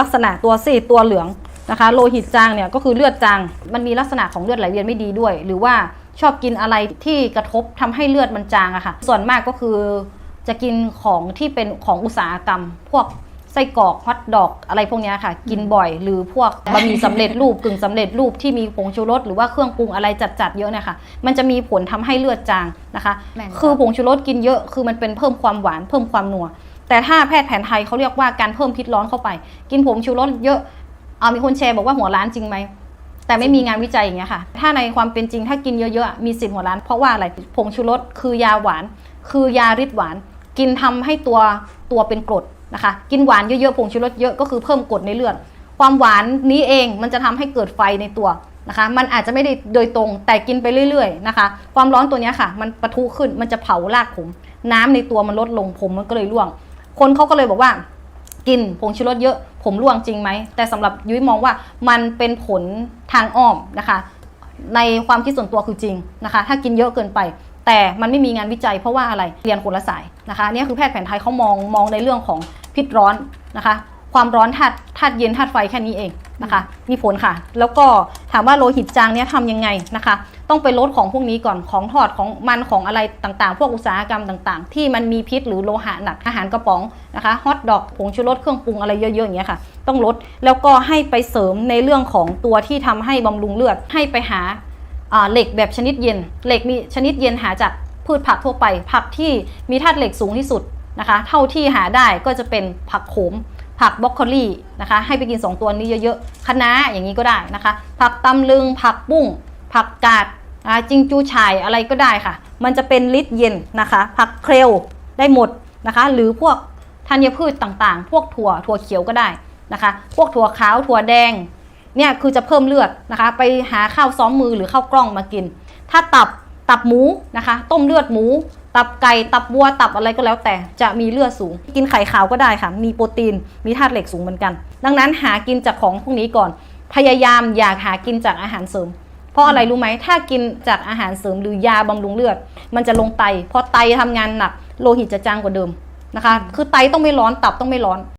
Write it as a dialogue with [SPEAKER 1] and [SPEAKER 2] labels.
[SPEAKER 1] ลักษณะตัวซีดตัวเหลืองนะคะ โลหิตจางเนี่ยก็คือเลือดจาง มันมีลักษณะของเลือดไหลเวียนไม่ดีด้วย หรือว่าชอบกินอะไรที่กระทบทำให้เลือดมันจางอะค่ะ ส่วนมากก็คือจะกินของที่เป็นของอุตสาหกรรม พวกไส้กรอกฮอทดอกอะไรพวกเนี้ยค่ะ กินบ่อยหรือพวกบะหมี่สำเร็จรูปกึ่งสำเร็จรูปที่มีผงชูรสหรือว่าเครื่องปรุงอะไรจัดๆเยอะเนี่ยค่ะมันจะมีผลทำให้เลือดจางนะคะ
[SPEAKER 2] แม่นค่ะ
[SPEAKER 1] คือผงชูรสกินเยอะคือมันเป็นเพิ่มความหวานเพิ่มความนัว แต่ถ้าแพทย์แผนไทยเขาเรียกว่าการเพิ่มพิษร้อนเข้าไป กินผงชูรสเยอะเอามีคนแชร์บอกว่าหัวร้านจริงไหมแต่ไม่มีงานวิจัยอย่างเงี้ยค่ะ ถ้าในความเป็นจริงถ้ากินเยอะๆมีสิทธิ์หัวร้าน เพราะว่าอะไรผงชูรสคือยาหวาน คือยาฤทธิ์หวาน กินทำให้ตัวตัวเป็นกรดนะคะ กินหวานเยอะๆผงชูรสเยอะก็คือเพิ่มกรดในเลือดความหวานนี้เองมันจะทำให้เกิดไฟในตัวนะคะ มันอาจจะไม่ได้โดยตรงแต่กินไปเรื่อยๆนะคะ ความร้อนตัวนี้ค่ะ มันปะทุขึ้นมันจะเผารากผม น้ำในตัวมันลดลงผมมันก็เลยร่วง คนเขาก็เลยบอกว่า กินผงชูรสเยอะ ผมร่วงจริงไหม แต่สำหรับยุ้ยมองว่ามันเป็นผลทางอ้อมนะคะ ในความคิดส่วนตัวคือจริงนะคะ ถ้ากินเยอะเกินไป แต่มันไม่มีงานวิจัยเพราะว่าอะไรเรียนคนละสายนะคะนี่คือแพทย์แผนไทยเขามองมองในเรื่องของพิษร้อนนะคะ ความร้อนธาตุธาตุเย็นธาตุไฟแค่นี้เองนะคะ มีผลค่ะ แล้วก็ถามว่าโลหิตจางเนี่ยทำยังไงนะคะ ต้องไปลดของพวกนี้ก่อนของทอดของมันของอะไรต่างๆ พวกอุตสาหกรรมต่าง ๆ ที่มันมีพิษหรือโลหะหนักอาหารกระป๋องนะคะฮอทดอกผงชูรสเครื่องปรุงอะไรเยอะๆอย่างเงี้ยค่ะ ต้องลดแล้วก็ให้ไปเสริมในเรื่องของตัวที่ทำให้บำรุงเลือดให้ไปหาอ่าเหล็กแบบชนิดเย็น เหล็กมีชนิดเย็นหาจากพืชผักทั่วไป ผักที่มีธาตุเหล็กสูงที่สุดนะคะ เท่าที่หาได้ก็จะเป็นผักโขม ผักบรอกโคลีนะคะ ให้ไปกิน 2 ตัวนี้เยอะๆคะน้าอย่างนี้ก็ได้นะคะ ผักตำลึง ผักบุ้ง ผักกาดจิงจูฉ่ายอะไรก็ได้ค่ะ มันจะเป็นฤทธิ์เย็นนะคะ ผักเครลได้หมดนะคะ หรือพวกธัญพืชต่างๆ พวกถั่วถั่วเขียวก็ได้นะคะ พวกถั่วขาวถั่วแดงเนี่ยคือจะเพิ่มเลือดนะคะ ไปหาข้าวซ้อมมือหรือข้าวกล้องมากิน ถ้าตับตับหมูนะคะ ต้มเลือดหมู ตับไก่ตับวัวตับอะไรก็แล้วแต่จะมีเลือดสูง กินไข่ขาวก็ได้ค่ะ มีโปรตีนมีธาตุเหล็กสูงเหมือนกัน ดังนั้นหากินจากของพวกนี้ก่อน พยายามอยากหากินจากอาหารเสริม เพราะอะไรรู้ไหมถ้ากินจากอาหารเสริมหรือยาบำรุงเลือด มันจะลงไตพอไตทำงานหนักโลหิตจะจางกว่าเดิมนะคะ คือไตต้องไม่ร้อนตับต้องไม่ร้อน